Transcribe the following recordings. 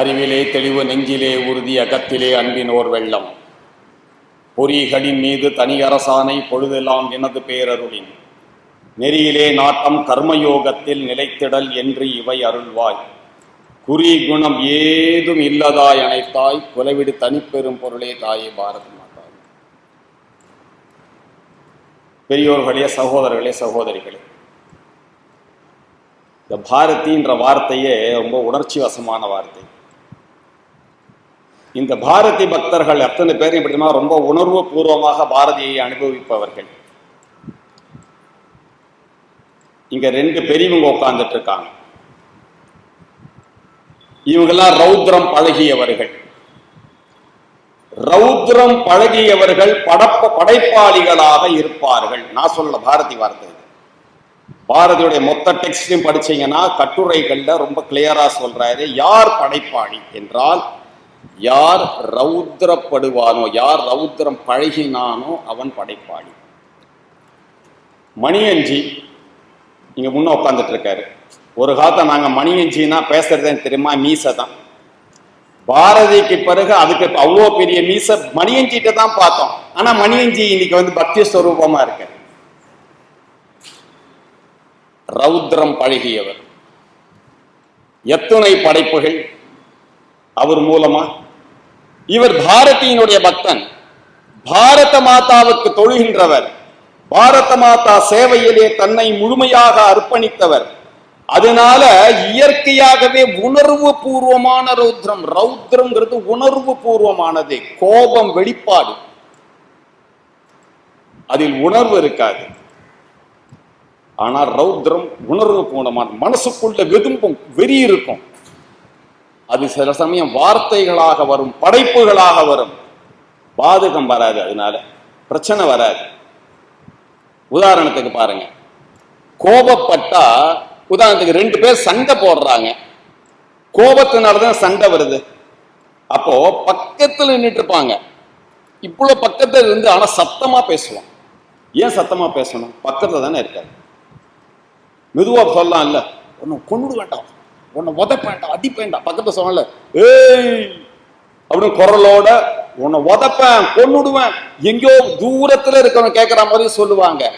அறிவிலே தெளிவு நெஞ்சிலே உறுதி அகத்திலே அன்பினோர் வெள்ளம். பொறிகளின் மீது தனி அரசானை பொழுதெல்லாம் எனது பேரருளின். நெறியிலே நாட்டம் கர்மயோகத்தில் நிலைத்திடல் என்று இவை அருள்வாய். குறி குணம் ஏதும் இல்லதாய் அனைத்தாய் குலவிடு தனிப்பெரும் பொருளே தாயே பாரதி மாதா பெரியோர்களே சகோதரர்களே சகோதரிகளே. இந்த பாரதின்ற வார்த்தையே ரொம்ப உணர்ச்சி வசமான வார்த்தை. இந்த பாரதி பக்தர்கள் அத்தனை பேர் எப்படின்னா ரொம்ப உணர்வு பூர்வமாக பாரதியை அனுபவிப்பவர்கள். இங்க ரெண்டு பெரியவங்க உட்கார்ந்துட்டு இருக்காங்க. இவங்கெல்லாம் ரௌத்ரம் பழகியவர்கள். ரௌத்ரம் பழகியவர்கள் படப்ப படைப்பாளிகளாக இருப்பார்கள். நான் சொல்ல பாரதி வார்த்தை பாரதியுடைய மொத்த டெக்ஸ்டையும் படிச்சீங்கன்னா கட்டுரைகள்ல ரொம்ப கிளியரா சொல்றாரு யார் படைப்பாளி? என்றால் யார் ரௌத்ரப்படுவானோ யார் ரௌத்ரம் பழகினானோ அவன் படைப்பாளி. மணியஞ்சி இங்க முன்ன உட்காந்துட்டு இருக்காரு. ஒரு காலத்தை நாங்க மணியஞ்சின்னா பேசுறது தெரியுமா? மீசை தான். பாரதிக்கு பிறகு அதுக்கு அவ்வளோ பெரிய மீச மணியஞ்சிட்ட தான் பார்த்தோம். ஆனா மணியஞ்சி இன்னைக்கு வந்து பக்தி ஸ்வரூபமா இருக்க. ரௌத்ரம் பழகியவர். எத்தனை படைப்புகள் அவர் மூலமா இவர் பாரதியினுடைய பக்தன். பாரத மாதாவுக்கு தொழுகின்றவர். பாரத மாதா சேவையிலே தன்னை முழுமையாக அர்ப்பணித்தவர். அதனால இயற்கையாகவே உணர்வு பூர்வமான ரௌத்ரம். ரௌத்ரம்ங்கிறது உணர்வு பூர்வமானது. கோபம் வெளிப்பாடு. அதில் உணர்வு இருக்காது. ஆனால் ரௌத்ரம் உணர்வு பூர்ணமான மனசுக்குள்ள வெதும்பும் வெறி இருக்கும். அது சில சமயம் வார்த்தைகளாக வரும் படைப்புகளாக வரும். பாதகம் வராது அதனால. பிரச்சனை வராது. உதாரணத்துக்கு பாருங்க. கோபப்பட்டா உதாரணத்துக்கு ரெண்டு பேர் சண்டை போடுறாங்க. கோபத்தினாலதான் சண்டை வருது. அப்போ பக்கத்துல நின்றுட்டு இருப்பாங்க இவ்வளவு பக்கத்துல இருந்து ஆனா சத்தமா பேசுவான். ஏன் சத்தமா பேசணும்? பக்கத்துல தானே இருக்காரு. மெதுவா சொல்லலாம் இல்ல ஒன்னும் கொண்டு வேண்டாம். உன்னை உதப்பேன்டா அடிப்பேன்டா அடிப்ப வேண்டாம். பக்கத்துல ஏய்! அப்படின்னு குரலோட உன்னை உதப்பேன் கொன்னுடுவேன். எங்கேயோ தூரத்துல இருக்கவங்க கேட்கிற மாதிரி சொல்லுவாங்க.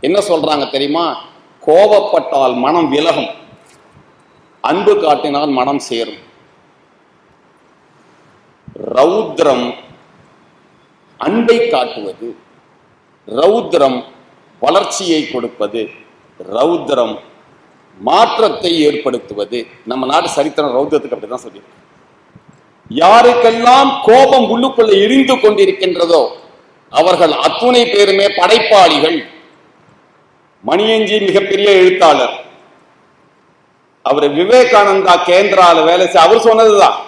என்ன சொல்றாங்க தெரியுமா? கோபப்பட்டால் மனம் விலகும். அன்பு காட்டினால் மனம் சேரும். ரௌத்ரம் அன்பை காட்டுவது ரௌத்ரம் வளர்ச்சியை கொடுப்பது ரௌத்ரம் மாற்றத்தை ஏற்படுத்துவது. நம்ம நாட்டு சரித்திரம் ரௌத்ரத்துக்கு அப்படிதான் சொல்லி யாருக்கெல்லாம் கோபம் உள்ளுக்குள்ள எரிந்து கொண்டிருக்கின்றதோ அவர்கள் அத்துணை பேருமே படைப்பாளிகள். மணியஞ்சி மிகப்பெரிய எழுத்தாளர். அவர் விவேகானந்தா கேந்திரால வேலை செய் அவர் சொன்னதுதான்.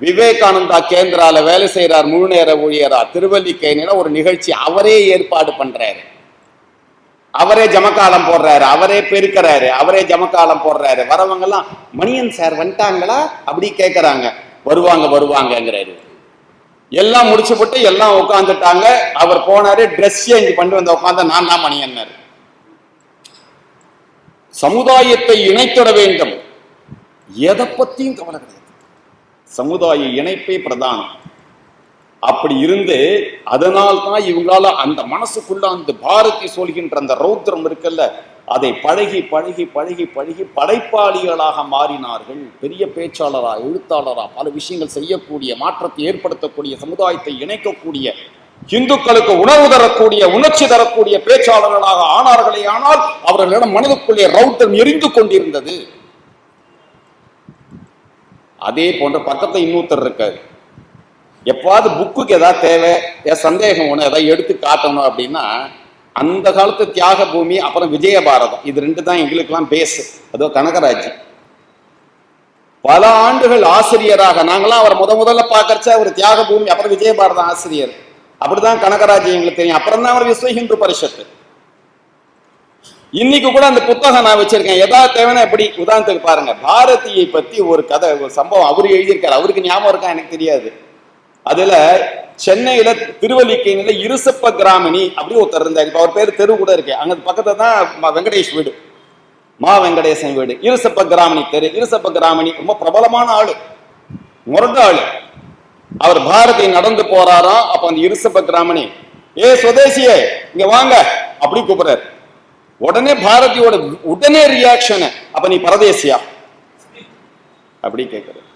விவேகானந்தா கேந்திரால வேலை செய்யறார் முழு நேர ஊழியரா திருவல்லிக்கேணில ஒரு நிகழ்ச்சி அவரே ஏற்பாடு பண்றாரு. அவரே ஜமக்காலம் போடுறாரு அவரே பெருக்கிறாரு அவரே ஜமக்காலம் போடுறாரு. வரவங்க எல்லாம் மணியன் சார் வந்துட்டாங்களா? அப்படி கேட்கறாங்க வருவாங்க வருவாங்கங்கிறாரு. எல்லாம் முடிச்சு போட்டு எல்லாம் உட்காந்துட்டாங்க அவர் போனாரு ட்ரெஸ் சேஞ்ச் பண்ணி வந்து உட்காந்த நான் தான் மணியன்னாரு. சமுதாயத்தை இணைத்திட வேண்டும். எதை பத்தியும் கவலை கிடையாது. சமுதாய இணைப்பே பிரதானம். அப்படி இருந்து அதனால் தான் இவங்களால அந்த மனசுக்குள்ள அந்த பாரதி சொல்கின்ற அந்த ரௌத்ரம் இருக்குல்ல அதை பழகி பழகி பழகி பழகி படைப்பாளிகளாக மாறினார்கள். பெரிய பேச்சாளரா எழுத்தாளரா பல விஷயங்கள் செய்யக்கூடிய மாற்றத்தை ஏற்படுத்தக்கூடிய சமுதாயத்தை இணைக்கக்கூடிய இந்துக்களுக்கு உணர்வு தரக்கூடிய உணர்ச்சி தரக்கூடிய பேச்சாளர்களாக ஆனார்களே ஆனால் அவர்களிடம் மனதுக்குள்ளே ரௌத்தம் எரிந்து கொண்டிருந்தது. அதே போன்ற பக்கத்தை இன்னொருத்தர் இருக்காரு. எப்பாவது புக்குக்கு எதாவது தேவை ஏதாவது சந்தேகம் ஒன்று எதாவது எடுத்து காட்டணும் அப்படின்னா அந்த காலத்து தியாக பூமி அப்புறம் விஜயபாரதம். இது ரெண்டு தான் எங்களுக்கெல்லாம் பேஸு அதோ கனகராஜ் பல ஆண்டுகள் ஆசிரியராக நாங்களாம் அவர் முத முதல்ல பார்க்கறச்ச அவர் தியாக பூமி அப்புறம் விஜயபாரதம் ஆசிரியர். அப்படிதான் கனகராஜ் எங்களுக்கு தெரியும். அப்புறம் தான் அவர் விஸ்வ ஹிந்து பரிஷத்து. இன்னைக்கு கூட அந்த புத்தகம் நான் வச்சிருக்கேன். எதா தேவைன்னா எப்படி? உதாரணத்துக்கு பாருங்க. பாரதியை பத்தி ஒரு கதை ஒரு சம்பவம். அவர் எழுதியிருக்காரு. அவருக்கு ஞாபகம் இருக்கா? எனக்கு தெரியாது. அதுல சென்னையில திருவல்லிக்கையில இருசப்ப கிராமினி அப்படி ஒருத்தர் இருந்தார். இப்ப அவர் பேர் தெரு கூட இருக்கு. அங்க பக்கத்துல தான் வெங்கடேஷ் வீடு. மா வெங்கடேசன் வீடு. இருசப்ப கிராமணி தெரு. இருசப்ப கிராமணி ரொம்ப பிரபலமான ஆளு. முரட்டாளு அவர் பாரதி நடந்து போறாராம். அப்ப அந்த இருசப்ப கிராமணி ஏ சுதேசியே இங்க வாங்க. அப்படி கூப்பிடுறாரு. உடனே பாரதியோட உடனே ரியாக்ஷன் அப்ப நீ பரதேசியா? அப்படி கேட்கிறாரு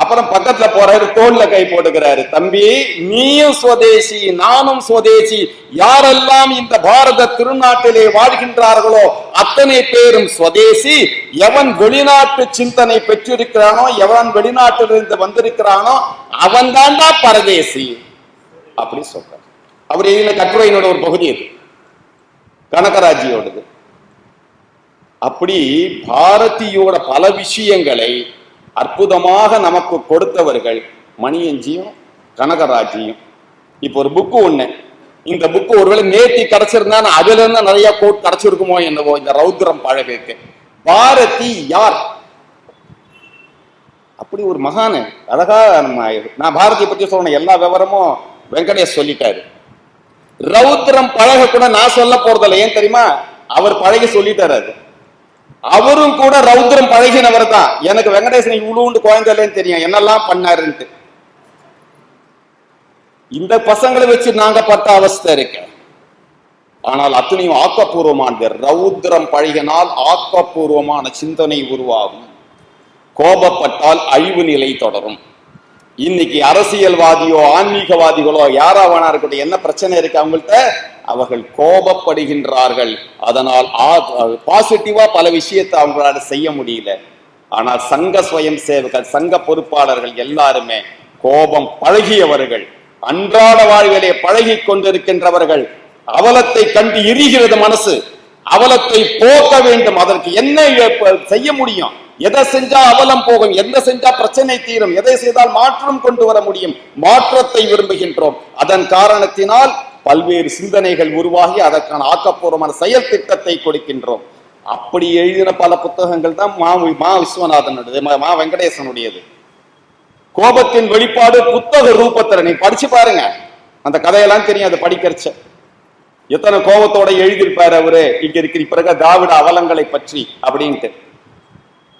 அப்புறம் பக்கத்துல போறாரு தோல்ல கை போட்டுக்கிறாரு. தம்பி நீயும் சுவதேசி நானும் சுவதேசி யாரெல்லாம் இந்த பாரத திருநாட்டிலே வாழ்கின்றார்களோ அத்தனை பேரும் சுவதேசி எவன் வெளிநாட்டு சிந்தனை பெற்றிருக்கிறானோ எவன் வெளிநாட்டிலிருந்து வந்திருக்கிறானோ அவன் தாண்டா பரதேசி. அப்படி சொல்றார். அவர் எழுதின கட்டுரையினோட ஒரு பகுதி இது. கனகராஜியோடது. அப்படி பாரதியோட பல விஷயங்களை அற்புதமாக நமக்கு கொடுத்தவர்கள் மணியஞ்சியும் கனகராஜியும். இப்போ ஒரு புக்கு ஒண்ணு. இந்த புக்கு ஒருவேளை நேத்தி கிடைச்சிருந்தா நான் அதுல இருந்து நிறைய கோட் கிடைச்சிருக்குமோ என்னவோ இந்த ரௌத்ரம் பழகுக்கு. பாரதி யார்? அப்படி ஒரு மகானு அழகா நம்ம நான் பாரதியை பத்தி சொன்ன எல்லா விவரமும் வெங்கடேஷ் சொல்லிட்டாரு. ரௌத்ரம் பழக கூட நான் சொல்ல போறதில்ல. ஏன் தெரியுமா? அவர் பழகி சொல்லிட்டாரு அது. அவரும் கூட ரௌத்ரம் பழகினவர் தான் எனக்கு வெங்கடேசன் இவ்வளவுண்டு குழந்தைலன்னு தெரியும். என்னெல்லாம் பண்ணாருன்ட்டு. இந்த பசங்களை வச்சு நாங்க பட்ட அவஸ்தை இருக்கு ஆனால் அத்தனையும் ஆக்கப்பூர்வமானது. ரௌத்ரம் பழகினால் ஆக்கப்பூர்வமான சிந்தனை உருவாகும். கோபப்பட்டால் அழிவு நிலை தொடரும். இன்னைக்கு அரசியல்வாதியோ ஆன்மீகவாதிகளோ யாரா வேணா இருக்கட்டும் என்ன பிரச்சனை இருக்கு அவங்கள்ட்ட? அவர்கள் கோபப்படுகின்றார்கள். அதனால் பாசிட்டிவா பல விஷயத்தை அவங்களால செய்ய முடியல. ஆனால் சங்க சுயம் சேவகர் சங்க பொறுப்பாளர்கள் எல்லாருமே கோபம் பழகியவர்கள் அன்றாட வாழ்விலே பழகி கொண்டிருக்கின்றவர்கள் அவலத்தை கண்டு எரிகிறது மனசு அவலத்தை போக்க வேண்டும். அதற்கு என்ன செய்ய முடியும்? எதை செஞ்சா அவலம் போகும்? எந்த செஞ்சா பிரச்சனை தீரும்? எதை செய்தால் மாற்றம் கொண்டு வர முடியும்? மாற்றத்தை விரும்புகின்றோம். அதன் காரணத்தினால் பல்வேறு சிந்தனைகள் உருவாகி அதற்கான ஆக்கப்பூர்வமான செயல் திட்டத்தை கொடுக்கின்றோம். அப்படி எழுதின பல புத்தகங்கள் தான் மா மா விஸ்வநாதனுடையது மா- வெங்கடேசனுடையது. கோபத்தின் வெளிப்பாடு புத்தக ரூபத்தில் நீ படிச்சு பாருங்க. அந்த கதையெல்லாம் தெரியும் அதை படிக்கிறச்ச. எத்தனை கோபத்தோட எழுதியிருப்பார் அவரு? இங்க இருக்கிற பிறகு திராவிட அவலங்களை பற்றி அப்படின்ட்டு.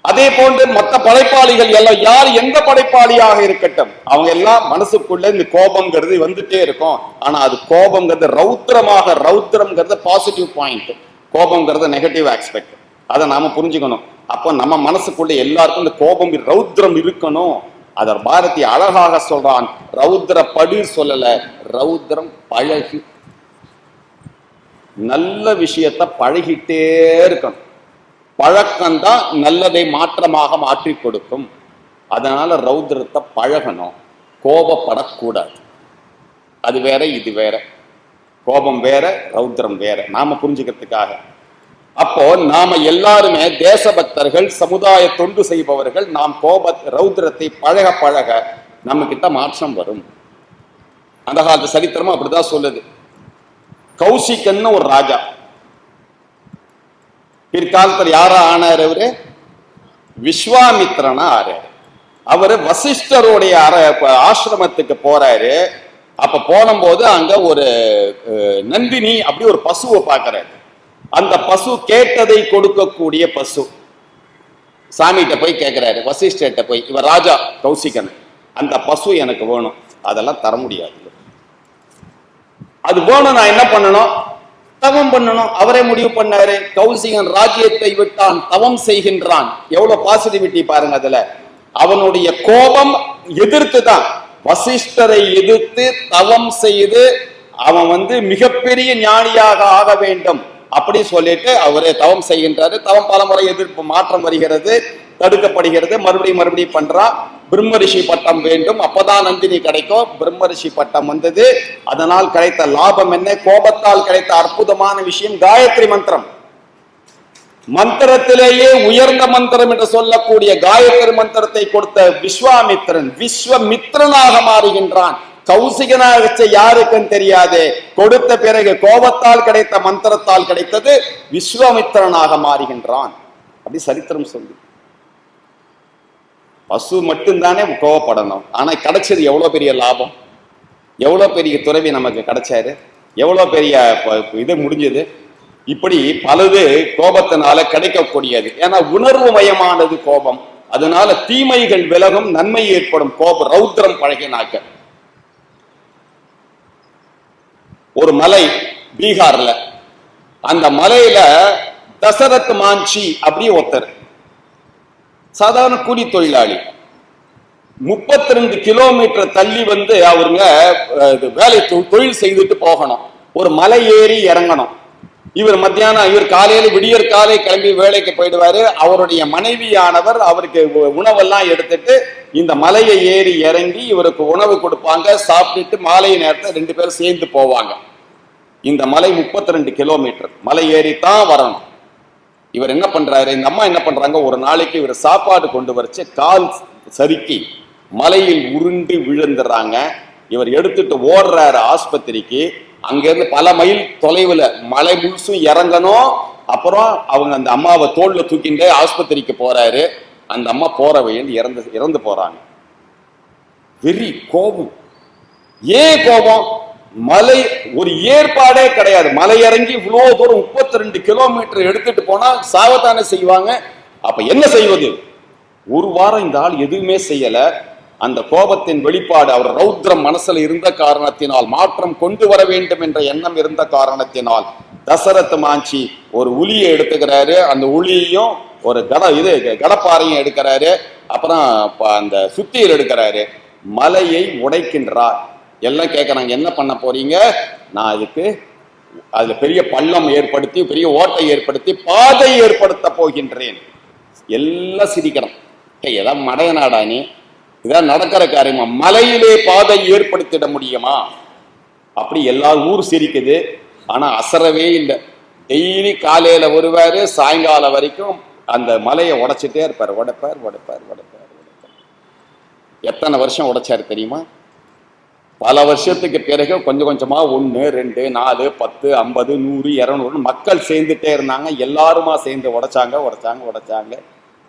அதே போன்று மற்ற படைப்பாளிகள் எல்லாம் யார் எந்த படைப்பாளியாக இருக்கட்டும் அவங்க எல்லாம் மனசுக்குள்ள இந்த கோபம்ங்கிறது வந்துட்டே இருக்கும். ஆனா அது கோபம்ங்கிறது ரௌத்திரமாக ரௌத்திரம்ங்கிறது பாசிட்டிவ் பாயிண்ட் கோபம்ங்கிறது நெகட்டிவ் ஆஸ்பெக்ட் அதை நாம புரிஞ்சுக்கணும். அப்போ நம்ம மனசுக்குள்ள எல்லாருக்கும் இந்த கோபம் ரௌத்ரம் இருக்கணும். அத பாரதி அழகாக சொல்றான். ரௌத்ர படு சொல்லல ரௌத்ரம் பழகி. நல்ல விஷயத்த பழகிட்டே இருக்கணும். பழக்கம்தான் நல்லதை மாற்றமாக மாற்றி கொடுக்கும். அதனால ரௌத்ரத்தை பழகணும். கோபப்படக்கூடாது. அது வேற இது வேற. கோபம் வேற ரௌத்ரம் வேற. நாம புரிஞ்சுக்கிறதுக்காக. அப்போ நாம எல்லாருமே தேசபக்தர்கள் சமுதாய தொண்டு செய்பவர்கள் நாம் கோப ரௌத்ரத்தை பழக பழக நம்ம கிட்ட மாற்றம் வரும். அந்த காலத்து சரித்திரமும் அப்படிதான் சொல்லுது. கௌசிகன்னு ஒரு ராஜா. பிற்காலத்தில் யாரா ஆனார் அவரு? விஸ்வாமித்ரனா ஆறாரு. அவரு வசிஷ்டருடைய அர ஆசிரமத்துக்கு போறாரு. அப்ப போனும்போது அங்க ஒரு நந்தினி அப்படி ஒரு பசுவை பார்க்கறாரு அந்த பசு கேட்டதை கொடுக்கக்கூடிய பசு. சாமிகிட்ட போய் கேட்கிறாரு வசிஷ்டர்கிட்ட போய் இவர் ராஜா கௌசிகன். அந்த பசு எனக்கு வேணும். அதெல்லாம் தர முடியாது. அது வேணும் நான் என்ன பண்ணணும்? தவம் பண்ணணும். அவரே முடிவு பண்ணாரு. கௌசிகன் ராஜ்யத்தை விட்டான் தவம் செய்கின்றான். எவ்வளவு பாசிட்டிவிட்டி பாருங்க அதுல. அவனுடைய கோபம் எதிர்த்து தான். வசிஷ்டரை எதிர்த்து தவம் செய்து அவன் வந்து மிகப்பெரிய ஞானியாக ஆக வேண்டும். அப்படி சொல்லிட்டு அவரே தவம் செய்கின்றாரு. தவம் பலமுறை எதிர்ப்பு மாற்றம் வருகிறது தடுக்கப்படுகிறது. மறுபடியும் மறுபடியும் பண்றான் பிரம்மரிஷி பட்டம் வேண்டும். அப்பதான் நந்தினி கிடைக்கும். பிரம்மரிஷி பட்டம் வந்தது. அதனால் கிடைத்த லாபம் என்ன? கோபத்தால் கிடைத்த அற்புதமான விஷயம் காயத்ரி மந்திரம். மந்திரத்திலேயே உயர்ந்த மந்திரம் என்று சொல்லக்கூடிய காயத்ரி மந்திரத்தை கொடுத்த விஸ்வாமித்திரன் விஸ்வமித்ரனாக மாறுகின்றான். கௌசிகனாக யாருக்கும் தெரியாது. கொடுத்த பிறகு கோபத்தால் கிடைத்த மந்திரத்தால் கிடைத்தது விஸ்வமித்திரனாக மாறுகின்றான். அப்படி சரித்திரம் சொல்லு பசு மட்டும்தானே கோவப்படணும். ஆனால் கிடைச்சது எவ்வளோ பெரிய லாபம்? எவ்வளோ பெரிய துறவி நமக்கு கிடைச்சாரு? எவ்வளோ பெரிய இது முடிஞ்சது? இப்படி பலது கோபத்தினால கிடைக்கக்கூடியது. ஏன்னா உணர்வு மயமானது கோபம். அதனால தீமைகள் விலகும் நன்மை ஏற்படும் கோபம் ரௌத்ரம் பழகினாக்க ஒரு மலை பீகார்ல. அந்த மலையில தசரத் மாஞ்சி அப்படி ஒருத்தர். சாதாரண கூலி தொழிலாளி. முப்பத்தி ரெண்டு கிலோமீட்டர் தள்ளி வந்து அவருங்க இது வேலை தொழில் செய்துட்டு போகணும். ஒரு மலை ஏறி இறங்கணும். இவர் மத்தியானம் இவர் காலையில விடியற் காலை கிளம்பி வேலைக்கு போயிடுவாரு. அவருடைய மனைவியானவர் அவருக்கு உணவெல்லாம் எடுத்துட்டு இந்த மலையை ஏறி இறங்கி இவருக்கு உணவு கொடுப்பாங்க. சாப்பிட்டுட்டு மாலை நேரத்தை ரெண்டு பேரும் சேர்ந்து போவாங்க. இந்த மலை 32 ரெண்டு கிலோமீட்டர் மலை ஏறித்தான் வரணும். இவர் என்ன பண்றாரு? இந்த அம்மா என்ன பண்றாங்க? ஒரு நாளைக்கு இவர் சாப்பாடு கொண்டு வரைச்சு கால் சறுக்கி மலையில் உருண்டு விழுந்துடுறாங்க இவர் எடுத்துட்டு ஓடுறாரு ஆஸ்பத்திரிக்கு. அங்கிருந்து பல மைல் தொலைவுல மலை முழுசும் இறங்கணும். அப்புறம் அவங்க அந்த அம்மாவை தோல்ல தூக்கிட்டு ஆஸ்பத்திரிக்கு போறாரு. அந்த அம்மா போற வழியில் இறந்து இறந்து போறாங்க. வெறி கோபம். ஏன் கோபம்? மலை ஒரு ஏற்பாடே கிடையாது. மலை இறங்கி இவ்வளோ தூரம் முப்பத்தி ரெண்டு கிலோமீட்டர் எடுத்துட்டு போனா சாவத்தானே செய்வாங்க. அப்ப என்ன செய்வது? ஒரு வாரம் இந்த ஆள் எதுவுமே செய்யல. அந்த கோபத்தின் வெளிப்பாடு அவர் ரௌத்ரம் மனசுல இருந்த காரணத்தினால் மாற்றம் கொண்டு வர வேண்டும் என்ற எண்ணம் இருந்த காரணத்தினால் தசரத் மாஞ்சி ஒரு உளியை எடுத்துக்கிறாரு. அந்த உளியையும் ஒரு கட இது கடப்பாறையும் எடுக்கிறாரு. அப்புறம் அந்த சுத்தியில் எடுக்கிறாரு. மலையை உடைக்கின்றார். எல்லாம் கேட்குறாங்க என்ன பண்ண போறீங்க? நான் அதுக்கு அதில் பெரிய பள்ளம் ஏற்படுத்தி பெரிய ஓட்டை ஏற்படுத்தி பாதை ஏற்படுத்த போகின்றேன். எல்லாம் சிரிக்கிறோம் ஏதாவது மடைய நாடா நீ? இதான் நடக்கிற காரியமா? மலையிலே பாதை ஏற்படுத்திட முடியுமா? அப்படி எல்லா ஊர் சிரிக்குது. ஆனால் அசரவே இல்லை. டெய்லி காலையில் வருவார் சாயங்காலம் வரைக்கும் அந்த மலையை உடைச்சிட்டே இருப்பார். உடைப்பார் உடைப்பார் உடைப்பார் உடைப்பார். எத்தனை வருஷம் உடைச்சார் தெரியுமா? பல வருஷத்துக்கு பிறகு கொஞ்சம் கொஞ்சமா ஒன்று ரெண்டு நாலு பத்து ஐம்பது நூறு இரநூறு மக்கள் சேர்ந்துட்டே இருந்தாங்க. எல்லாருமா சேர்ந்து உடைச்சாங்க உடைச்சாங்க உடைச்சாங்க.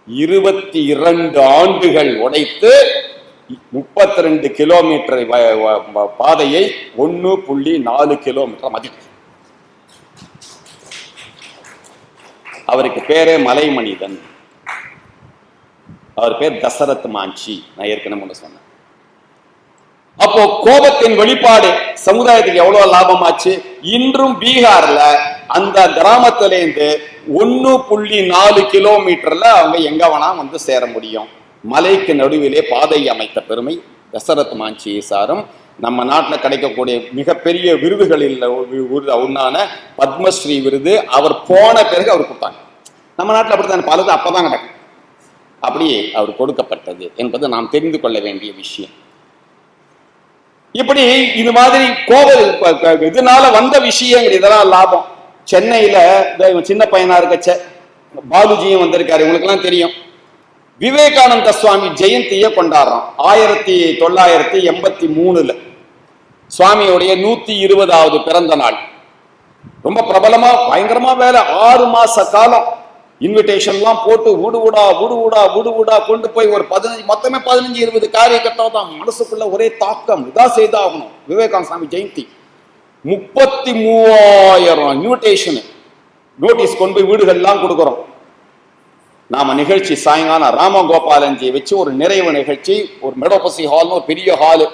இருபத்தி இரண்டு ஆண்டுகள் உடைத்து முப்பத்தி ரெண்டு கிலோமீட்டர் வ- பாதையை ஒன்று புள்ளி நாலு கிலோமீட்டர் மதிப்பு. அவருக்கு பேரே மலை மனிதன் அவர் பேர் தசரத் மாஞ்சி. நான் ஏற்கனவே சொன்னேன். அப்போ கோபத்தின் வெளிப்பாடு சமுதாயத்துக்கு எவ்வளவு லாபமாச்சு? இன்றும் பீகார்ல அந்த கிராமத்துல இருந்து ஒன்னு புள்ளி நாலு கிலோமீட்டர்ல அவங்க எங்க வேணா வந்து சேர முடியும். மலைக்கு நடுவிலே பாதை அமைத்த பெருமை தசரத் மாஞ்சி சாரும். நம்ம நாட்டில் கிடைக்கக்கூடிய மிகப்பெரிய விருதுகளில் விருது ஒன்னான பத்மஸ்ரீ விருது. அவர் போன பிறகு அவர் கொடுத்தாங்க. நம்ம நாட்டில் அப்படித்தான்? பலது அப்போதான் கிடக்கும் அப்படியே அவர் கொடுக்கப்பட்டது என்பது நாம் தெரிந்து கொள்ள வேண்டிய விஷயம். இப்படி இது மாதிரி கோவில் இதனால வந்த விஷயங்கள் இதெல்லாம் லாபம். சென்னையில சின்ன பையனா இருக்கச்ச பாலுஜியும் வந்திருக்காரு இவங்களுக்கெல்லாம் தெரியும். விவேகானந்த சுவாமி ஜெயந்தியை கொண்டாடுறோம் ஆயிரத்தி தொள்ளாயிரத்தி எண்பத்தி மூணுல. சுவாமியுடைய நூத்தி இருபதாவது பிறந்த நாள். ரொம்ப பிரபலமா பயங்கரமா வேலை ஆறு மாச காலம். இன்விடேஷன்லாம் போட்டு வீடு வீடா வீடு வீடா வீடு வீடா கொண்டு போய் ஒரு பதினஞ்சு மொத்தமே பதினஞ்சு இருபது காரியக்கட்டம் தான் மனசுக்குள்ள ஒரே தாக்கம். இதான் செய்தாகணும். விவேகானந்த சாமி ஜெயந்தி. முப்பத்தி மூவாயிரம் இன்விடேஷனு நோட்டீஸ் கொண்டு போய் வீடுகள்லாம் கொடுக்குறோம். நாம நிகழ்ச்சி சாயங்காலம் ராமகோபாலன்ஜியை வச்சு ஒரு நிறைவு நிகழ்ச்சி ஒரு மெடோபசி ஹால்னு ஒரு பெரிய ஹாலு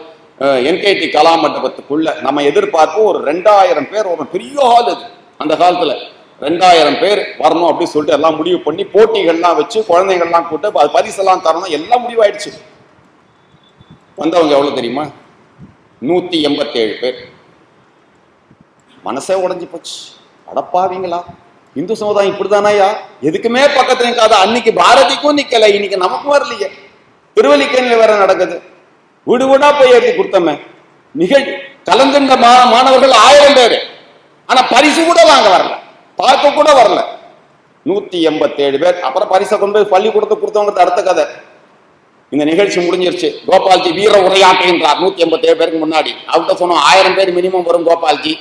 என்கேடி கலா மண்டபத்துக்குள்ள நம்ம எதிர்பார்ப்பு ஒரு ரெண்டாயிரம் பேர் ஒரு பெரிய ஹால் இது அந்த காலத்துல ரெண்டாயிரம் பேர் வரணும் அப்படின்னு சொல்லிட்டு எல்லாம் முடிவு பண்ணி போட்டிகள்லாம் வச்சு குழந்தைகள்லாம் கூட்டு அது பரிசெல்லாம் தரணும். எல்லாம் முடிவாயிடுச்சு. வந்தவங்க எவ்வளவு தெரியுமா? நூத்தி எண்பத்தேழு பேர். மனசே உடைஞ்சு போச்சு. அடப்பாவீங்களா? இந்து சமுதாயம் இப்படிதானாயா எதுக்குமே பக்கத்துல நிற்காத அன்னைக்கு பாரதிக்கும் நிக்கல. இன்னைக்கு நமக்கும் வரலையே. திருவல்லிக்கேணியில் வேற நடக்குது. வீடு வீடா போய் எழுதி கொடுத்தமே. நிகழ் கலந்துண்ட மா மாணவர்கள் ஆயிரம் பேர். ஆனா பரிசு கூட வாங்க வரல. பார்க்க கூட வரல. நூத்தி எண்பத்தேழு பேர். அப்புறம் பரிசை கொண்டு போய் பள்ளிக்கூடத்தை கொடுத்தவங்கிறது அடுத்த கதை. இந்த நிகழ்ச்சி முடிஞ்சிருச்சு. கோபால்ஜி வீர உரையாற்றுகின்றார். நூத்தி எண்பத்தேழு பேருக்கு முன்னாடி. அவர்கிட்ட சொன்னோம் ஆயிரம் பேர் மினிமம் வரும் கோபால்ஜி.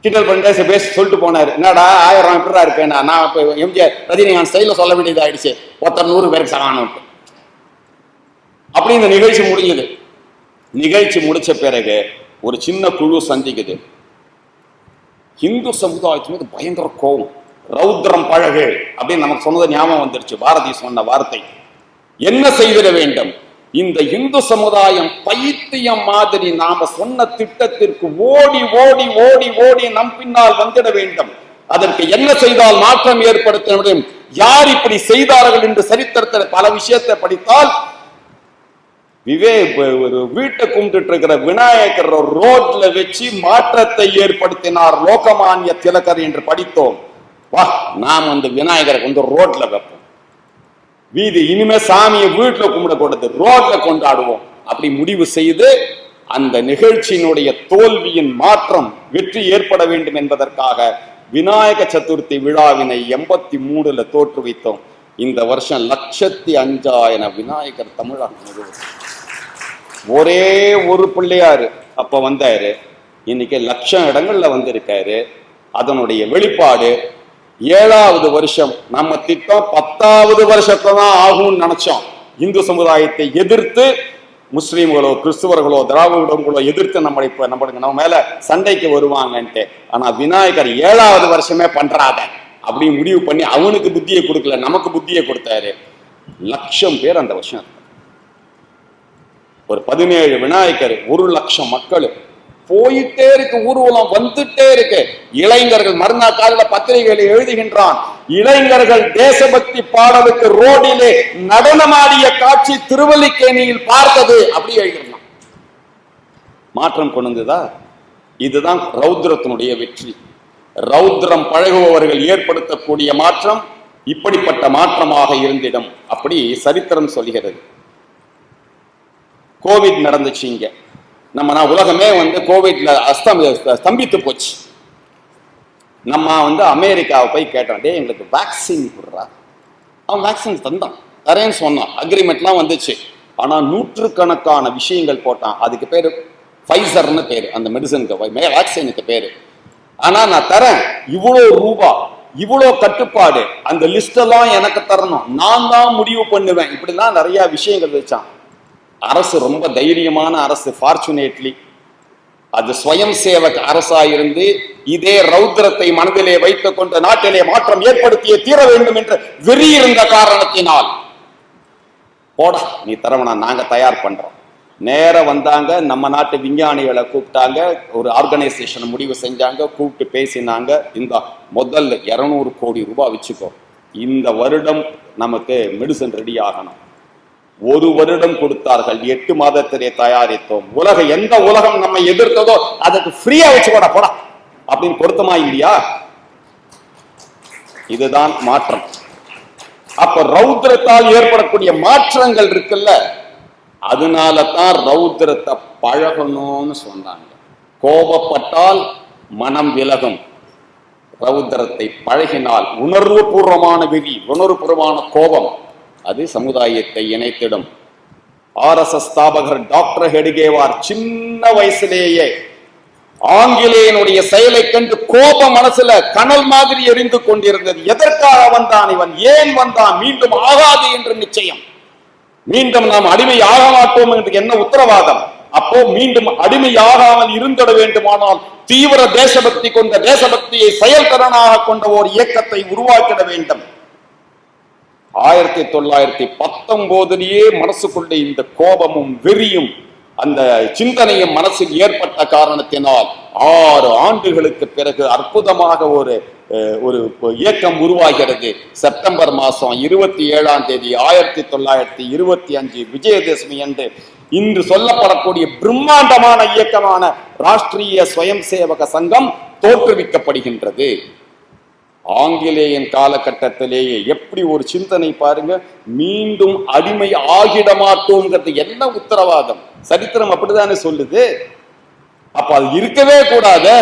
கிண்டல் பண்ணிட்டு பேசி சொல்லிட்டு போனாரு. என்னடா ஆயிரம் எப்படிடா இருப்பேன் நான் இப்போ எம்ஜிஆர் ரஜினிகாந்த் சைடில் சொல்ல வேண்டியது ஆயிடுச்சு. ஒருத்தர் நூறு பேருக்கு சகானுட்டு அப்படி இந்த நிகழ்ச்சி முடிஞ்சது. நிகழ்ச்சி முடிச்ச பிறகு ஒரு சின்ன குழு சந்திக்குது. ஹிந்து சமுதாயத்து மீது பயங்கர கோபம். ரௌத்ரம் பழகு அப்படின்னு நமக்கு சொன்னது ஞாபகம் வந்துருச்சு. பாரதி சொன்ன வார்த்தை. என்ன செய்திட வேண்டும்? இந்த இந்து சமுதாயம் பைத்தியம் மாதிரி நாம சொன்ன திட்டத்திற்கு ஓடி ஓடி ஓடி ஓடி நம் பின்னால் வந்துட வேண்டும். அதற்கு என்ன செய்தால் மாற்றம் ஏற்படுத்த முடியும்? யார் இப்படி செய்தார்கள் என்று சரித்திரத்தில் பல விஷயத்தை படித்தால் விவே ஒரு வீட்டை கும்பிட்டு இருக்கிற விநாயகர் ரோட்ல வச்சு மாற்றத்தை ஏற்படுத்தினார் லோகமானிய திலகர் என்று படித்தோம். வா நாம் அந்த விநாயகரை கொண்டு ரோட்ல வைப்போம். வீதி இனிமே சாமியை வீட்டுல கும்பிடக்கூடாது ரோட்ல கொண்டாடுவோம். அப்படி முடிவு செய்து அந்த நிகழ்ச்சியினுடைய தோல்வியின் மாற்றம் வெற்றி ஏற்பட வேண்டும் என்பதற்காக விநாயக சதுர்த்தி விழாவினை எண்பத்தி மூணுல தோற்றுவித்தோம். இந்த வருஷம் லட்சத்தி அஞ்சாயிரம் விநாயகர் தமிழகம் முழுவதும் ஒரே ஒரு பிள்ளையாரு அப்ப வந்தாரு. இன்னைக்கு லட்சம் இடங்கள்ல வந்திருக்காரு. அதனுடைய வெளிப்பாடு ஏழாவது வருஷம் நம்ம திட்டம் பத்தாவது வருஷத்துல தான் ஆகும்னு நினைச்சோம். இந்து சமுதாயத்தை எதிர்த்து முஸ்லீம்களோ கிறிஸ்துவர்களோ திராவிடங்களோ எதிர்த்து நம்ம இப்ப நம்ம நம்ம மேல சண்டைக்கு வருவாங்கன்ட்டு. ஆனா விநாயகர் ஏழாவது வருஷமே பண்றாத அப்படி முடிவு பண்ணி அவனுக்கு புத்தியை கொடுக்கல நமக்கு புத்தியை கொடுத்தாரு. லட்சம் பேர் அந்த வருஷம். ஒரு பதினேழு விநாயகர் ஒரு லட்சம் மக்கள் போயிட்டே இருக்கு ஊர்வலம் வந்துட்டே இருக்கு. இளைஞர்கள் மறுநாள் காலையில பத்திரிகைகளை எழுதுகின்றான் இளைஞர்கள் தேசபக்தி பாடலுக்கு ரோடிலே நடனமாடிய காட்சி திருவல்லிக்கேணியில் பார்த்தது அப்படி எழுதிடலாம் மாற்றம் கொண்டுதா இதுதான் ரௌத்ரத்தினுடைய வெற்றி. ரௌத்ரம் பழகுபவர்கள் ஏற்படுத்தக்கூடிய மாற்றம் இப்படிப்பட்ட மாற்றமாக இருந்திடும் அப்படி சரித்திரம் சொல்கிறது. கோவிட் நடந்துச்சு இங்கே. நம்ம நான் உலகமே வந்து கோவிட்ல அஸ்தம் ஸ்தம்பித்து போச்சு. நம்ம வந்து அமெரிக்காவை போய் கேட்டோம் எங்களுக்கு வேக்சின் கொடுறா. அவன் வேக்சின் தந்தான். தரேன்னு சொன்னான். அக்ரிமெண்ட்லாம் வந்துச்சு. ஆனால் நூற்றுக்கணக்கான விஷயங்கள் போட்டான். அதுக்கு பேர் ஃபைசர்னு பேர். அந்த மெடிசனுக்கு வேக்சினுக்கு பேர். ஆனால் நான் தரேன். இவ்வளோ ரூபா இவ்வளோ கட்டுப்பாடு அந்த லிஸ்டெல்லாம் எனக்கு தரணும். நான் தான் முடிவு பண்ணுவேன். இப்படிலாம் நிறைய விஷயங்கள் வச்சான். அரசு ரொம்ப தைரியமான அரசு ஃபார்ச்சுனேட்லி அது ஸ்வயம் சேவக அரசா இருந்து இதே ரௌத்ரத்தை மனதிலே வைத்துக் கொண்டு நாட்டிலே மாற்றம் ஏற்படுத்திய தீர வேண்டும் என்று வெறி இருந்த காரணத்தினால். போடா நீ தரவனா நாங்க தயார் பண்றோம். நேர வந்தாங்க நம்ம நாட்டு விஞ்ஞானிகளை கூப்பிட்டாங்க ஒரு ஆர்கனைசேஷன் முடிவு செஞ்சாங்க கூப்பிட்டு பேசினாங்க. இந்த முதல்ல இருநூறு கோடி ரூபாய் வச்சுக்கோ. இந்த வருடம் நமக்கு மெடிசன் ரெடி ஆகணும். ஒரு வருடம் கொடுத்தார்கள் எட்டு மாதத்திலே தயாரித்தோம். உலக எந்த உலகம் நம்ம எதிர்த்ததோ அதுக்கு ஃப்ரீயா வச்சு போட போடா. அப்படின்னு கொடுத்தமா இல்லையா? இதுதான் மாற்றம். அப்ப ரௌத்ரத்தால் ஏற்படக்கூடிய மாற்றங்கள் இருக்குல்ல அதனால தான் ரௌத்ரத்தை பழகணும்னு சொன்னாங்க. கோபப்பட்டால் மனம் விலகும். ரௌத்ரத்தை பழகினால் உணர்வு பூர்வமான விதி உணர்வுபூர்வமான கோபம். அது சமுதாயத்தை இணைத்திடும். ஆர்எஸ்எஸ் ஸ்தாபகர் டாக்டர் ஹெடுகேவார் சின்ன வயசுலேயே ஆங்கிலேயனுடைய செயலை கண்டு கோப மனசுல கனல் மாதிரி எரிந்து கொண்டிருந்தது. எதற்காக வந்தான் இவன்? ஏன் வந்தான்? மீண்டும் ஆகாது என்று நிச்சயம். மீண்டும் நாம் அடிமை ஆக மாட்டோம் என்று என்ன உத்தரவாதம்? அப்போ மீண்டும் அடிமையாகாமல் இருந்திட வேண்டுமானால் தீவிர தேசபக்தி கொண்ட தேசபக்தியை செயல்திறனாக கொண்ட ஒரு இயக்கத்தை உருவாக்கிட வேண்டும். ஆயிரத்தி தொள்ளாயிரத்தி பத்தொன்பதுலயே மனசுக்குள்ள இந்த கோபமும் வெறியும் அந்த சிந்தனையும் மனசில் ஏற்பட்ட காரணத்தினால் ஆறு ஆண்டுகளுக்கு பிறகு அற்புதமாக ஒரு ஒரு இயக்கம் உருவாகிறது. செப்டம்பர் மாதம் இருபத்தி ஏழாம் தேதி ஆயிரத்தி தொள்ளாயிரத்தி இருபத்தி அஞ்சு விஜயதசமி அன்று இன்று சொல்லப்படக்கூடிய பிரம்மாண்டமான இயக்கமான ராஷ்டிரிய சுயம் சேவக சங்கம் தோற்றுவிக்கப்படுகின்றது. ஆங்கிலேயன் காலகட்டத்திலேயே எப்படி ஒரு சிந்தனை பாருங்க மீண்டும் அடிமை ஆகிட மாட்டோங்கிறது என்ன உத்தரவாதம்? சரித்திரம் அப்படித்தானே சொல்லுது. அப்ப அது இருக்கவே கூடாது.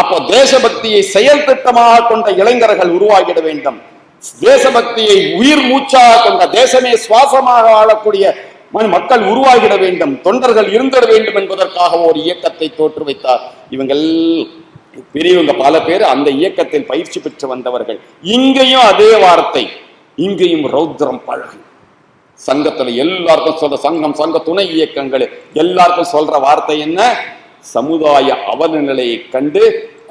அப்ப தேசபக்தியை செயல் திட்டமாக கொண்ட இளைஞர்கள் உருவாகிட வேண்டும். தேசபக்தியை உயிர் மூச்சாக கொண்ட தேசமே சுவாசமாக வாழக்கூடிய மக்கள் உருவாகிட வேண்டும். தொண்டர்கள் இருந்திட வேண்டும் என்பதற்காக ஒரு இயக்கத்தை தோற்று வைத்தார் இவங்கள் பெரியவங்க பல பேர் அந்த இயக்கத்தில் பயிற்சி பெற்று வந்தவர்கள். இங்கேயும் அதே வார்த்தை. இங்கேயும் ரௌத்ரம் பழகு. சங்கத்துல எல்லாருக்கும் சொல்ற சங்கம் சங்க துணை இயக்கங்கள் எல்லாருக்கும் சொல்ற வார்த்தை என்ன? சமுதாய அவலநிலையை கண்டு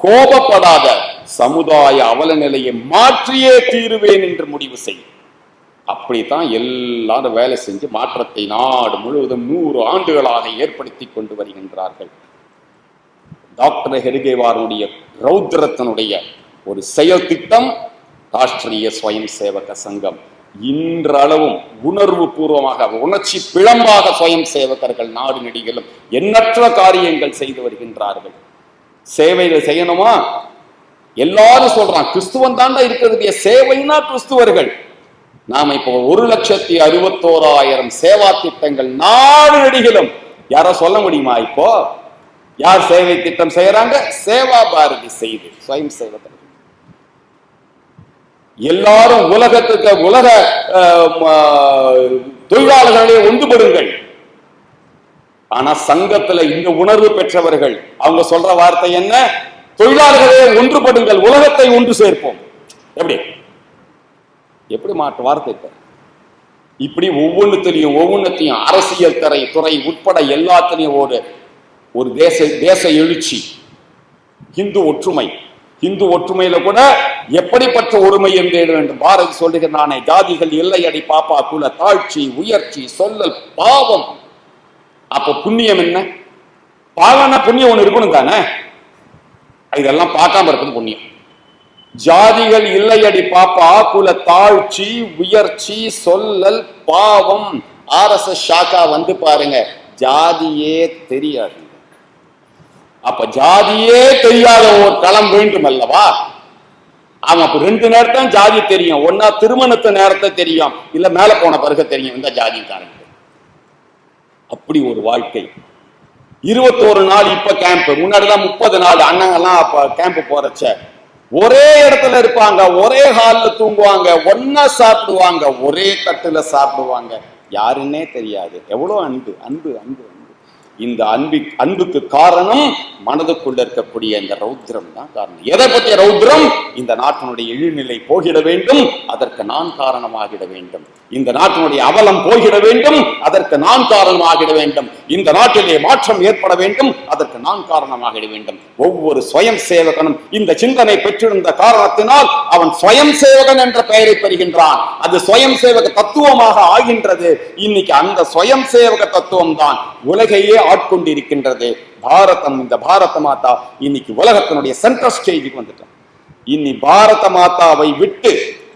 கோபப்படாத சமுதாய அவலநிலையை மாற்றியே தீருவேன் என்று முடிவு செய். அப்படித்தான் எல்லாரும் வேலை செஞ்சு மாற்றத்தை நாடு முழுவதும் நூறு ஆண்டுகளாக ஏற்படுத்தி கொண்டு வருகின்றார்கள். டாக்டர் ஹெருகேவாருடைய ரௌத்ரத்தினுடைய ஒரு செயல் திட்டம் ராஷ்டிரிய சுவயம் சேவக சங்கம். இன்றளவும் உணர்வு பூர்வமாக உணர்ச்சி பிழம்பாக சுயம் சேவகர்கள் நாடு நெடிகளும் எண்ணற்ற காரியங்கள் செய்து வருகின்றார்கள். சேவையில செய்யணுமா? எல்லாரும் சொல்றான் கிறிஸ்துவன் தாண்டா இருக்கிறதுடைய சேவைனா கிறிஸ்துவர்கள். நாம இப்போ ஒரு லட்சத்தி அறுபத்தோராயிரம் சேவா திட்டங்கள் நாடு நெடிகளும் யாரோ சொல்ல முடியுமா இப்போ? யார் சேவை திட்டம் செய்யறாங்க சேவா பாரதி செய்து சுயம் சேவகர்கள் எல்லாரும் உலகத்துக்கு உலக தொழிலாளர்களே ஒன்றுபடுங்கள். ஆனா சங்கத்துல இந்த உணர்வு பெற்றவர்கள் அவங்க சொல்ற வார்த்தை என்ன? தொழிலாளர்களே ஒன்றுபடுங்கள் உலகத்தை ஒன்று சேர்ப்போம். எப்படி? எப்படி மாற்று வார்த்தை இப்படி ஒவ்வொன்றுத்திலையும் ஒவ்வொன்றத்தையும் அரசியல் துறை துறை உட்பட எல்லாத்திலையும் ஒரு ஒரு தேச தேச எழுச்சி இந்து ஒற்றுமை. இந்து ஒற்றுமையில கூட எப்படிப்பட்ட ஒருமை என்று எழுத வேண்டும்? பாரதி சொல்லுகிறானே ஜாதிகள் எல்லையடி பாப்பா குல தாழ்ச்சி உயர்ச்சி சொல்லல் பாவம். அப்ப புண்ணியம் என்ன? பாவம்னா புண்ணியம் ஒண்ணு இருக்கணும் தானே? இதெல்லாம் பார்க்காம இருக்குது புண்ணியம். ஜாதிகள் இல்லையடி பாப்பா குல தாழ்ச்சி உயர்ச்சி சொல்லல் பாவம். ஆர்எஸ்எஸ் ஷாக்கா வந்து பாருங்க ஜாதியே தெரியாது. அப்ப ஜாதியே தெரியாத ஒரு களம் வேண்டும் அல்லவா அவன் அப்ப ரெண்டு நேரத்தான் ஜாதி தெரியும். ஒன்னா திருமணத்து நேரத்தை தெரியும். இல்ல மேல போன பிறகு தெரியும். இந்த ஜாதிக்காரங்க. அப்படி ஒரு வாழ்க்கை. இருபத்தோரு நாள் இப்ப கேம்ப் முன்னாடிலாம் முப்பது நாள். அண்ணங்கெல்லாம் அப்ப கேம்ப் போறச்ச. ஒரே இடத்துல இருப்பாங்க. ஒரே ஹால்ல தூங்குவாங்க. ஒன்னா சாப்பிடுவாங்க. ஒரே தட்டுல சாப்பிடுவாங்க. யாருன்னே தெரியாது. எவ்வளவு அன்பு அன்பு அன்பு. இந்த அன்பு அன்புக்கு காரணம் மனதுக்குள்ள இருக்கக்கூடிய இந்த ரௌத்ரம் தான் காரணம். எதை பற்றிய ரௌத்ரம்? இந்த நாட்டினுடைய இழிநிலை போகிட வேண்டும் அதற்கு நான் காரணமாகிட வேண்டும். இந்த நாட்டினுடைய அவலம் போகிட வேண்டும் அதற்கு நான் காரணமாகிட வேண்டும். இந்த நாட்டிலே மாற்றம் ஏற்பட வேண்டும் அதற்கு நான் காரணமாகிட வேண்டும். ஒவ்வொரு சுயம் சேவகனும் இந்த சிந்தனை பெற்றிருந்த காரணத்தினால் அவன் சுயம் சேவகன் என்ற பெயரை பெறுகின்றான். அது சுயம் சேவக தத்துவமாக ஆகின்றது. இன்னைக்கு அந்த சுயம் சேவக தத்துவம் தான் உலகையே ஆட்கொண்டிருக்கின்றது. பாரதம் இந்த பாரத மாதா இன்னைக்கு உலகத்தினுடைய சென்ட்ரல் ஸ்டேஜுக்கு வந்துட்டோம். இன்னி பாரத மாதாவை விட்டு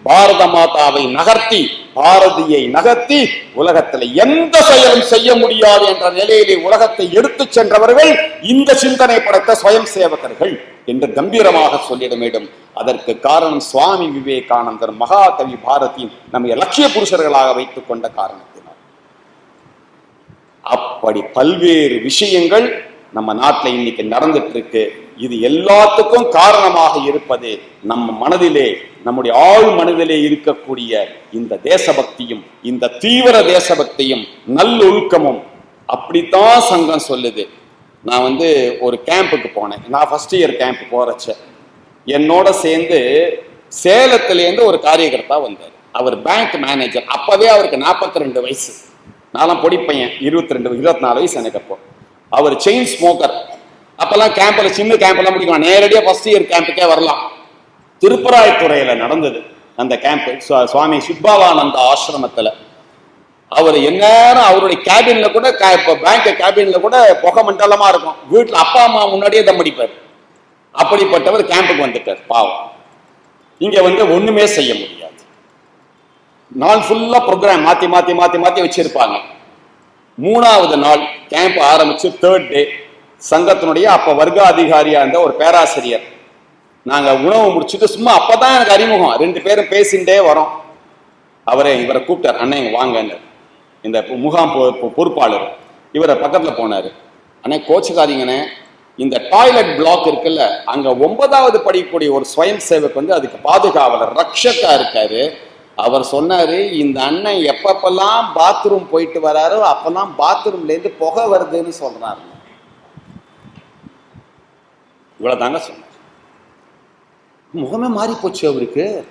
பாரத மாதாவை நகர்த்தி பாரதியை நகர்த்தி உலகத்தில் எந்த செயலும் செய்ய முடியாது என்ற நிலையிலே உலகத்தை எடுத்து சென்றவர்கள் இந்த சிந்தனை படைத்த சுயம் சேவகர்கள் என்று கம்பீரமாக சொல்லிட வேண்டும். அதற்கு காரணம் சுவாமி விவேகானந்தர் மகாகவி பாரதியின் நம்மை லட்சிய புருஷர்களாக வைத்துக் கொண்ட காரணம். அப்படி பல்வேறு விஷயங்கள் நம்ம நாட்டில் இன்னைக்கு நடந்துட்டு இருக்கு இது எல்லாத்துக்கும் காரணமாக இருப்பது நம்ம மனதிலே நம்முடைய ஆள் மனதிலே இருக்கக்கூடிய இந்த தேசபக்தியும் இந்த தீவிர தேசபக்தியும் நல்லொழுக்கமும் அப்படித்தான் சங்கம் சொல்லுது. நான் வந்து ஒரு கேம்புக்கு போனேன். நான் ஃபர்ஸ்ட் இயர் கேம்ப் போறச்ச. என்னோட சேர்ந்து சேலத்திலேருந்து ஒரு காரியகர்த்தா வந்தார். அவர் பேங்க் மேனேஜர் அப்பவே அவருக்கு 42 ரெண்டு வயசு. நான்லாம் பொடி பையன் இருபத்தி ரெண்டு இருபத்தி நாலு வயசு எனக்கு அப்போ. அவர் செயின் ஸ்மோக்கர் அப்பெல்லாம் கேம்பில் சின்ன கேம்ப்லாம் முடிக்கலாம் நேரடியாக ஃபர்ஸ்ட் இயர் கேம்புக்கே வரலாம். திருப்பராயத்துறையில் நடந்தது அந்த கேம்ப் சுவாமி சுப்பாவானந்த ஆசிரமத்தில். அவர் எந்நேரம் அவருடைய கேபின்ல கூட இப்போ பேங்க் கேபின்ல கூட புகை மண்டலமா இருக்கும். வீட்டில் அப்பா அம்மா முன்னாடியே தம் அடிப்பார். அப்படிப்பட்டவர் கேம்புக்கு வந்துட்டார் பாவம். இங்க வந்து ஒண்ணுமே செய்ய முடியாது. நாள் ஃபுல்லாக ப்ரோக்ராம் மாற்றி மாற்றி மாற்றி மாற்றி வச்சுருப்பாங்க. மூணாவது நாள் கேம்ப் ஆரம்பிச்சு தேர்ட் டே சங்கத்தினுடைய அப்போ வர்க்க அதிகாரியாக இருந்த ஒரு பேராசிரியர். நாங்கள் உணவு முடிச்சுட்டு சும்மா அப்போ தான் எனக்கு அறிமுகம். ரெண்டு பேரும் பேசிண்டே வரோம். அவரை இவரை கூப்பிட்டார் அண்ணன் இங்க வாங்கன்னு. இந்த முகாம் பொறுப்பாளர் இவரை பக்கத்தில் போனார். அண்ணே கோச்சுக்காதீங்கண்ணே. இந்த டாய்லெட் பிளாக் இருக்குல்ல அங்கே ஒன்பதாவது படிக்கக்கூடிய ஒரு ஸ்வயம் சேவக் வந்து அதுக்கு பாதுகாவலர் ரக்ஷக்கா இருக்காரு. அவர் சொன்னார் இந்த அண்ணன் எப்பப்பெல்லாம் பாத்ரூம் போயிட்டு வராரோ அப்பெல்லாம் பாத்ரூம்லேருந்து புகை வருதுன்னு சொல்றாரு. இவ்வளோதாங்க சொன்னார். முகமே மாறி போச்சு அவருக்கு.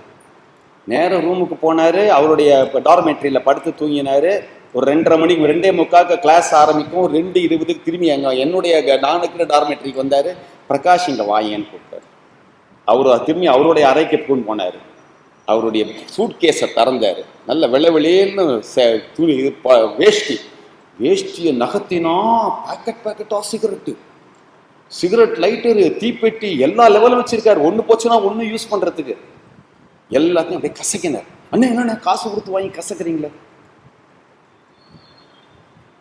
நேரம் ரூமுக்கு போனார் அவருடைய டார்மெட்ரியில் படுத்து தூங்கினாரு. ஒரு ரெண்டரை மணிக்கு ரெண்டே முக்காக்க கிளாஸ் ஆரம்பிக்கும். ரெண்டு இருபதுக்கு திரும்பி அங்கே என்னுடைய க- டார்மெட்ரிக்கு வந்தார். பிரகாஷ் இங்கே வாயேன்னு கூப்பிட்டாரு. அவர் திரும்பி அவருடைய அறைக்கு பூன் போனாரு. அவருடைய சூட்கேஸை திறந்தார் நல்ல வெள்ளை வெளியேன்னு துணி இது ப- வேஷ்டி. வேஷ்டியை நகத்தினா பாக்கெட் பேக்கெட்டாக சிகரெட்டு. சிகரெட் லைட்டரு தீப்பெட்டி எல்லா லெவலும் வச்சிருக்காரு. ஒன்று போச்சுன்னா ஒன்று யூஸ் பண்ணுறதுக்கு எல்லாத்தையும் அப்படியே கசக்கினார். அண்ணா என்னண்ணா காசு கொடுத்து வாங்கி கசக்குறீங்களே?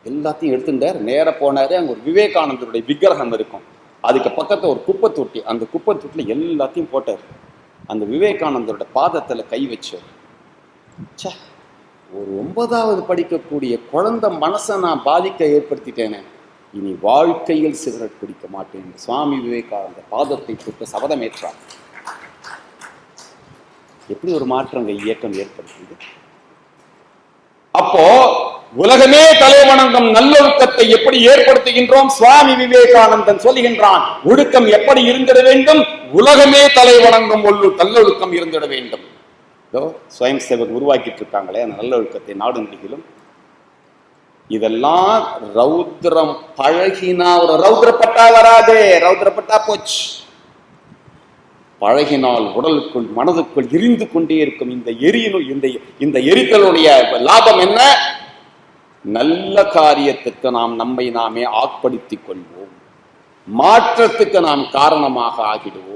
எல்லாத்தையும் எடுத்துட்டார். நேராக போனார். அங்கே ஒரு விவேகானந்தருடைய விக்கிரகம் இருக்கும். அதுக்கு பக்கத்தில் ஒரு குப்பை தொட்டி. அந்த குப்பை தொட்டியில் எல்லாத்தையும் போட்டார். அந்த விவேகானந்தரோட பாதத்துல கை வச்சார் ஒரு ஒன்பதாவது படிக்கக்கூடிய குழந்தை மனசை நான் பாதிக்க ஏற்படுத்திட்டேனே இனி வாழ்க்கையில் சிகரெட் பிடிக்க மாட்டேன் சுவாமி விவேகானந்த பாதத்தை தொட்டு சபதமேற்றார். எப்படி ஒரு மாற்றங்கள் இயக்கம் ஏற்படுத்துது? அப்போ உலகமே தலைவணங்கம் நல்லொழுக்கத்தை எப்படி ஏற்படுத்துகின்றோம்? சுவாமி விவேகானந்தன் சொல்லுகின்றான் ஒழுக்கம் எப்படி இருந்திட வேண்டும்? உலகமே தலைவணங்கும் ஒல்லு நல்லொழுக்கம் இருந்திட வேண்டும். இதோ சுயம் சேவக் உருவாக்கிட்டு இருக்காங்களே அந்த நல்லொழுக்கத்தை நாடு நடிகளும் இதெல்லாம் ரௌத்ரம் பழகினா ஒரு ரௌத்ரப்பட்டா வராதே ரௌத்ரப்பட்டா போச்சு. பழகினால் உடலுக்குள் மனதுக்குள் எரிந்து கொண்டே இருக்கும் இந்த எரியினுள் இந்த இந்த எரித்தலுடைய லாபம் என்ன? நல்ல காரியத்துக்கு நாம் நம்மை நாமே ஆட்படுத்திக் கொள்வோம். மாற்றத்துக்கு நாம் காரணமாக ஆகிடுவோம்.